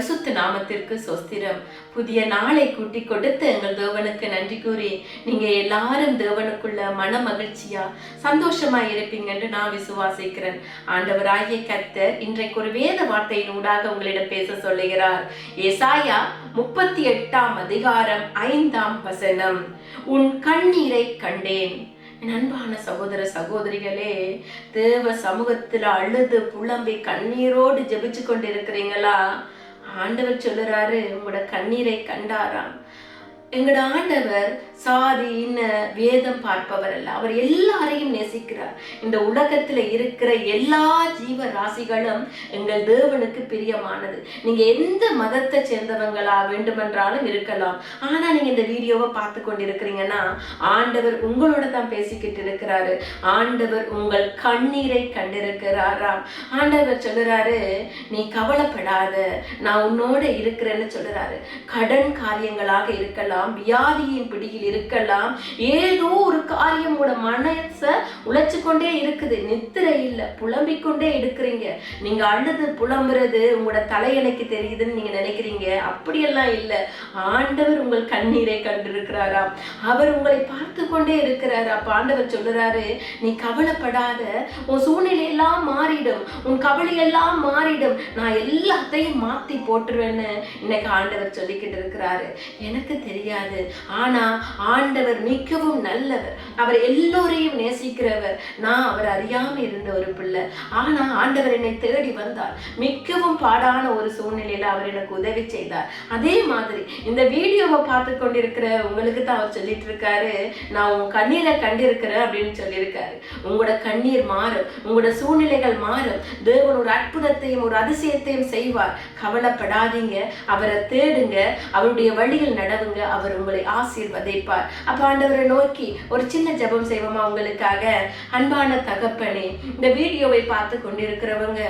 பரிசுத்த நாமத்திற்கு சொஸ்திரம். புதிய நாளை கூட்டி கொடுத்து எங்கள் தேவனுக்கு நன்றி கூறி நீங்க எல்லாரும் தேவனுக்குள்ள மன மகிழ்ச்சியா சந்தோஷமா இருப்பீங்க என்று நான் விசுவாசிக்கிறேன். ஆண்டவராகிய கர்த்தர் இன்றைக்கு ஒரு வேத வார்த்தையின் ஊடாக உங்களிடம் பேச சொல்லுகிறார். ஏசாயா முப்பத்தி எட்டாம் அதிகாரம் ஐந்தாம் வசனம். உன் கண்ணீரை கண்டேன். நண்பான அன்பான சகோதர சகோதரிகளே தேவ சமூகத்துல அழுது புலம்பி கண்ணீரோடு ஜெபிச்சு கொண்டு இருக்கிறீங்களா ஆண்டவர் சொல்லுறாரு உங்களோட கண்ணீரை கண்டாராம். எங்களோட ஆண்டவர் சாதி இன்ன வேதம் பார்ப்பவர் அல்ல அவர் எல்லாரையும் நேசிக்கிறார். இந்த உலகத்துல இருக்கிற எல்லா ஜீவ ராசிகளும் எங்கள் தேவனுக்கு பிரியமானது. நீங்க எந்த மதத்தை சேர்ந்தவங்களா வேண்டுமென்றாலும் இருக்கலாம். ஆனா நீங்க இந்த வீடியோவை பார்த்து கொண்டிருக்கிறீங்கன்னா ஆண்டவர் உங்களோட தான் பேசிக்கிட்டு இருக்கிறாரு. ஆண்டவர் உங்கள் கண்ணீரை கண்டிருக்கிறாராம். ஆண்டவர் சொல்லுறாரு நீ கவலைப்படாத. நான் உன்னோட இருக்கிறேன்னு சொல்லுறாரு. கடன் காரியங்களாக இருக்கலாம். வியாதியின் பிடியில் இருக்கலாம். ஏதோ ஒரு காரியம் உங்களோட மனச உழைச்சு கொண்டே இருக்குது. நித்திரை இல்ல புலம்பிக் கொண்டே இருக்கிறீங்க நீங்க அழுது புலம்புறது உங்களோட தலையணைக்கு தெரியுதுன்னு நீங்க நினைக்கிறீங்க. அப்படியெல்லாம் இல்லை. ஆண்டவர் உங்கள் கண்ணீரை கண்டிருக்கிறாராம். அவர் உங்களை பார்த்து கொண்டே இருக்கிறாரா பாண்டவர் ஆண்டவர் சொல்லுறாரு நீ கவலைப்படாத. உன் சூழ்நிலை எல்லாம் மாறிடும். உன் கவலை எல்லாம் மாறிடும். நான் எல்லாத்தையும் மாத்தி போட்டுருவேன்னு. இன்னைக்கு ஆண்டவர் சொல்லிக்கிட்டு இருக்கிறாரு. எனக்கு தெரியாது. ஆனா ஆண்டவர் மிகவும் நல்லவர். அவர் எல்லோரையும் நேசிக்கிறவர். நான் அவர் அறியாம இருந்த ஒரு பிள்ளை. ஆனா ஆண்டவர் என்னை தேடி வந்தார். மிகவும் பாடான ஒரு சூழ்நிலையில அவர் எனக்கு உதவி செய்தார். அதே மாதிரி இந்த வீடியோவை பார்த்து கொண்டிருக்கிற உங்களுக்கு தான் அவர் சொல்லிட்டு இருக்காரு நான் உன் கண்ணீரை கண்டிருக்கிறேன் அப்படின்னு சொல்லியிருக்காரு. உங்களோட கண்ணீர் மாறும். உங்களோட சூழ்நிலைகள் மாறும். தேவன் ஒரு அற்புதத்தையும் ஒரு அதிசயத்தையும் செய்வார். கவலைப்படாதீங்க. அவரை தேடுங்க. அவருடைய வழியில் நடவுங்க. அவர் அவர் உங்களை ஆசீர்வதிப்பார். அப்ப ஆண்டவரை நோக்கி ஒரு சின்ன ஜபம் செய்வோமா உங்களுக்காக? அன்பான தகப்பனே இந்த வீடியோவை பார்த்து கொண்டிருக்கிறவங்க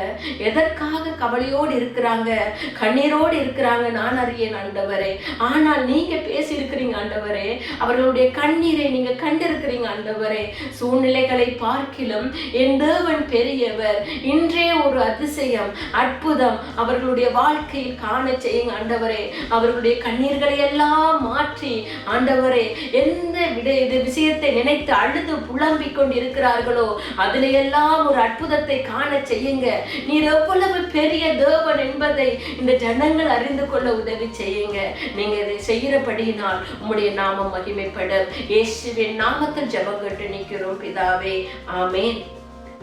எதற்காக கவலையோடு இருக்கிறாங்க? கண்ணீரோடு இருக்கிறாங்க நான் அறியேன் ஆண்டவரே. ஆனால் நீங்க பேசியிருக்கிறீங்க ஆண்டவரே. அவர்களுடைய கண்ணீரை நீங்க கண்டிருக்கிறீங்க ஆண்டவரே. சூழ்நிலைகளை பார்க்கிலும் என் தேவன் பெரியவர் இன்றே ஒரு அதிசயம் அற்புதம் அவர்களுடைய வாழ்க்கையில் காண செய்யுங்க ஆண்டவரே. அவர்களுடைய கண்ணீர்களை எல்லாம் மாற்றி ஆண்டவரே எந்த விட இது விஷயத்தை நினைத்து அழுது புலம்பிக் கொண்டிருக்கிறார்களோ அதுல எல்லாம் ஒரு அற்புதத்தை காண செய்யுங்க. நீர் எவ்வளவு பெரிய தேவன் என்பதை இந்த ஜனங்கள் அறிந்து கொள்ள உதவி செய்யுங்க. நீங்க இதை செய்கிறபடியினால் உங்களுடைய நாமம் மகிமைப்படும். இயேசுவின் நாமத்தில் ஜெபம் கட்டு நிற்கிறோம் பிதாவே. ஆமேன்.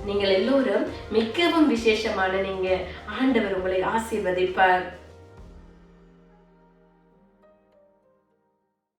நீங்கள் எல்லோரும் மிகவும் விசேஷமான நீங்க. ஆண்டவர் உங்களை ஆசீர்வதிப்பார்.